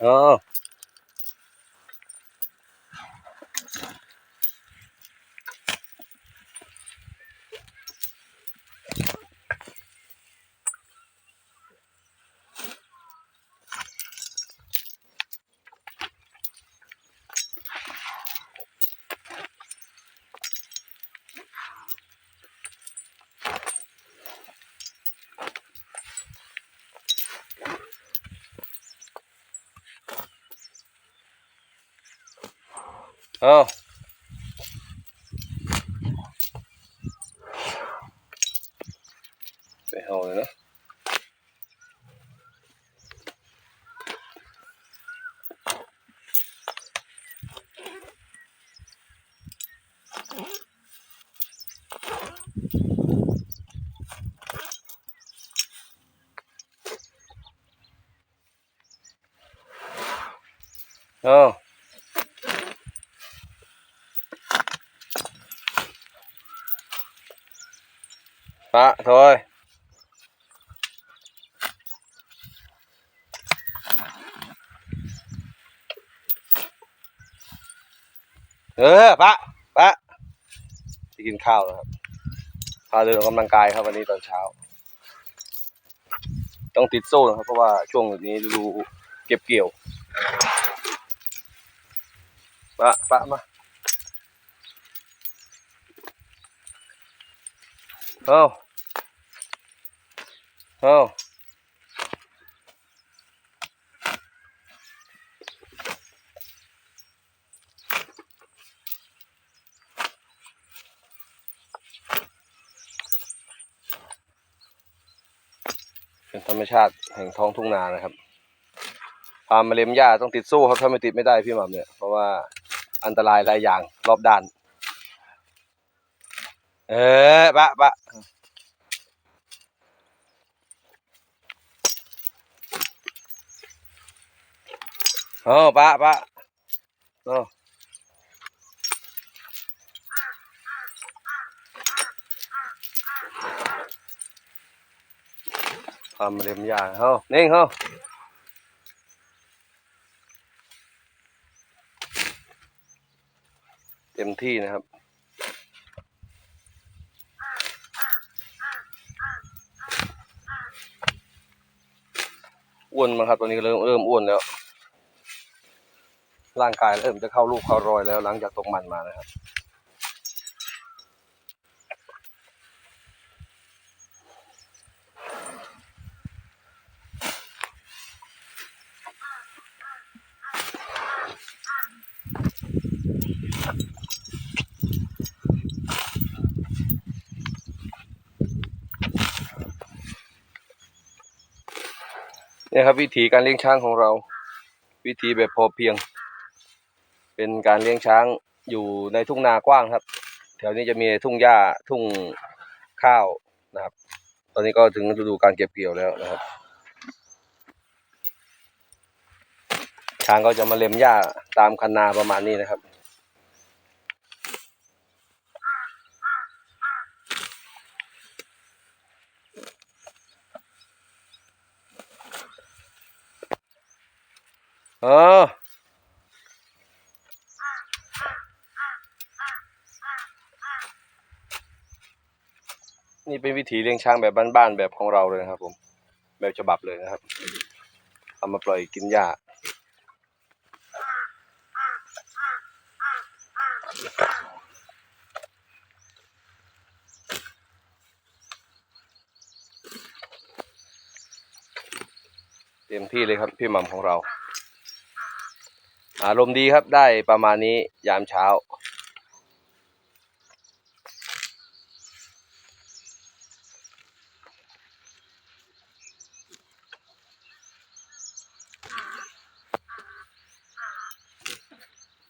เออเอาไปเอาเลยนะเอาปะโถอยเออปะปะจะกิน ข้าวแล้วครับพาเดินออกกำลังกายครับวันนี้ตอนเช้า ต้องติดโซ่นะครับ เพราะว่าช่วงนี้ฤดูเก็บเกี่ยวปะปะมา เอาเอาเป็นธรรมชาติแห่งท้องทุ่งนานะครับพามาเล็มหญ้าต้องติดโซ่ครับถ้าไม่ติดไม่ได้พี่หม่ำเนี่ย เพราะว่าอันตรายหลายอย่างรอบด้าน เออปะปะโอ้ปะปะโอ้พามาเล็มหญ้าเฮ้าเน่งเฮ้าเต็มที่นะครับ อ้วนมาครับตอนนี้เริ่มเริ่มอ้วนแล้ว ร่างกายเริ่มจะเข้ารูปเข้ารอยแล้วหลังจากตกมันมานะครับ เนี่ครับวิธีการเลี้ยงช้างของเรา วิธีแบบพอเพียง เป็นการเลี้ยงช้างอยู่ในทุ่งนากว้างครับ แถวนี้จะมีทุ่งหญ้าทุ่งข้าวนะครับ ตอนนี้ก็ถึงฤดูการเก็บเกี่ยวแล้วนะครับ ช้างก็จะมาเล็มหญ้าตามคันนาประมาณนี้นะครับ เออ นี่เป็นวิธีเลี้ยงช้างแบบบ้านๆแบบของเราเลยนะครับ ผม แบบฉบับเลยนะครับ เอามาปล่อยกินหญ้าเต็มที่เลยครับพี่หม่ำของเรา อารมณ์ดีครับได้ประมาณนี้ยามเช้า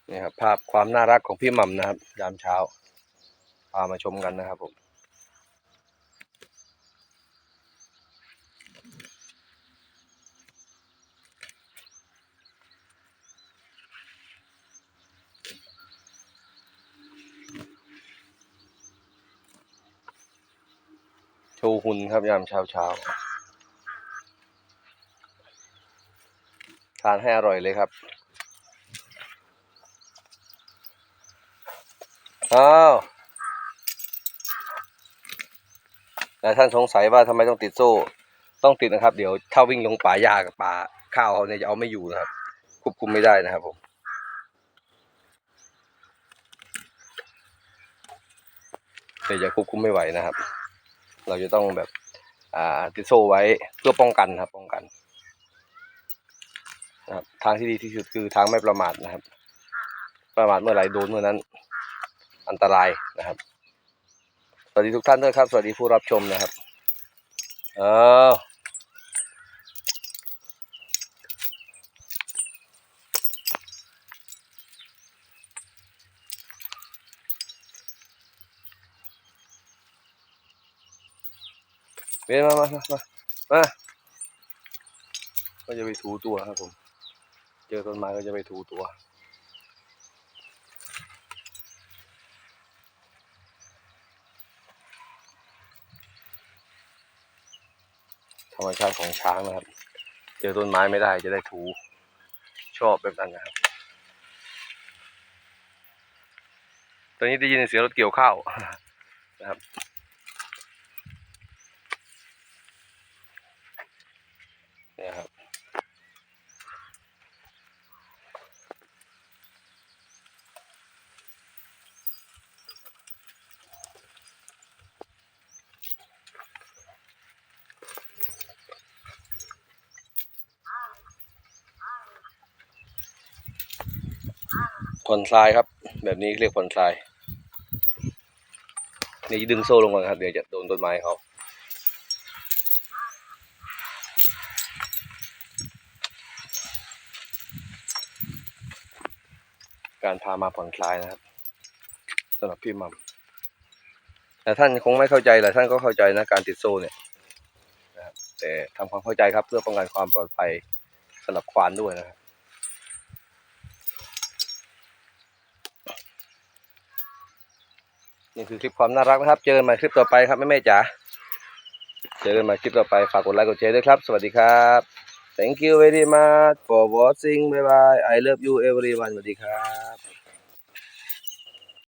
นี่ครับภาพความน่ารักของพี่หม่ำนะครับ ยามเช้าพามาชมกันนะครับผม ชว์หุ่นครับยามเช้าเช้าทานให้อร่อยเลยครับ อ้าวแต่ท่านสงสัยว่าทำไมต้องติดโซ่ ต้องติดนะครับ เดี๋ยวถ้าวิ่งลงป่าหญ้ากับป่าข้าวเขาเนี่ยจะเอาไม่อยู่นะครับ ควบคุมไม่ได้นะครับผมเดี๋ยวจะควบคุมไม่ไหวนะครับ เราจะต้องแบบอ่าติดโซ่ไว้เพื่อป้องกันครับ ป้องกันนะครับทางที่ดีที่สุดคือทางไม่ประมาทนะครับ ประมาทเมื่อไหร่โดนเมื่อนั้น อันตรายนะครับ สวัสดีทุกท่านด้วยครับ สวัสดีผู้รับชมนะครับ เออ เวียนมามามามามาก็จะไปถูตัวครับผม เจอต้นไม้ก็จะไปถูตัวธรรมชาติของช้างนะครับ เจอต้นไม้ไม่ได้จะได้ถู ชอบแบบนั้นนะครับ ตอนนี้ได้ยินเสียงรถเกี่ยวข้าวนะครับ ผ่อนคลายครับ แบบนี้เรียกผ่อนคลายนี่ดึงโซ่ลงก่อนครับ เดี๋ยวจะโดนต้นไม้เขาการพามาผ่อนคลายนะครับสำหรับพี่มัมแต่ท่านคงไม่เข้าใจแหละท่านก็เข้าใจนะการติดโซ่เนี่ยนะครับแต่ทำความเข้าใจครับเพื่อป้องกันความปลอดภัยสำหรับควานด้วยนะครับ นี่คือคลิปความน่ารักนะครับ เจอกันใหม่คลิปต่อไปครับแม่แม่จ๋า เจอกันใหม่คลิปต่อไป ฝากกดไลค์กดแชร์ด้วยครับ สวัสดีครับ thank you very much for watching bye bye I love you everyone สวัสดีครับ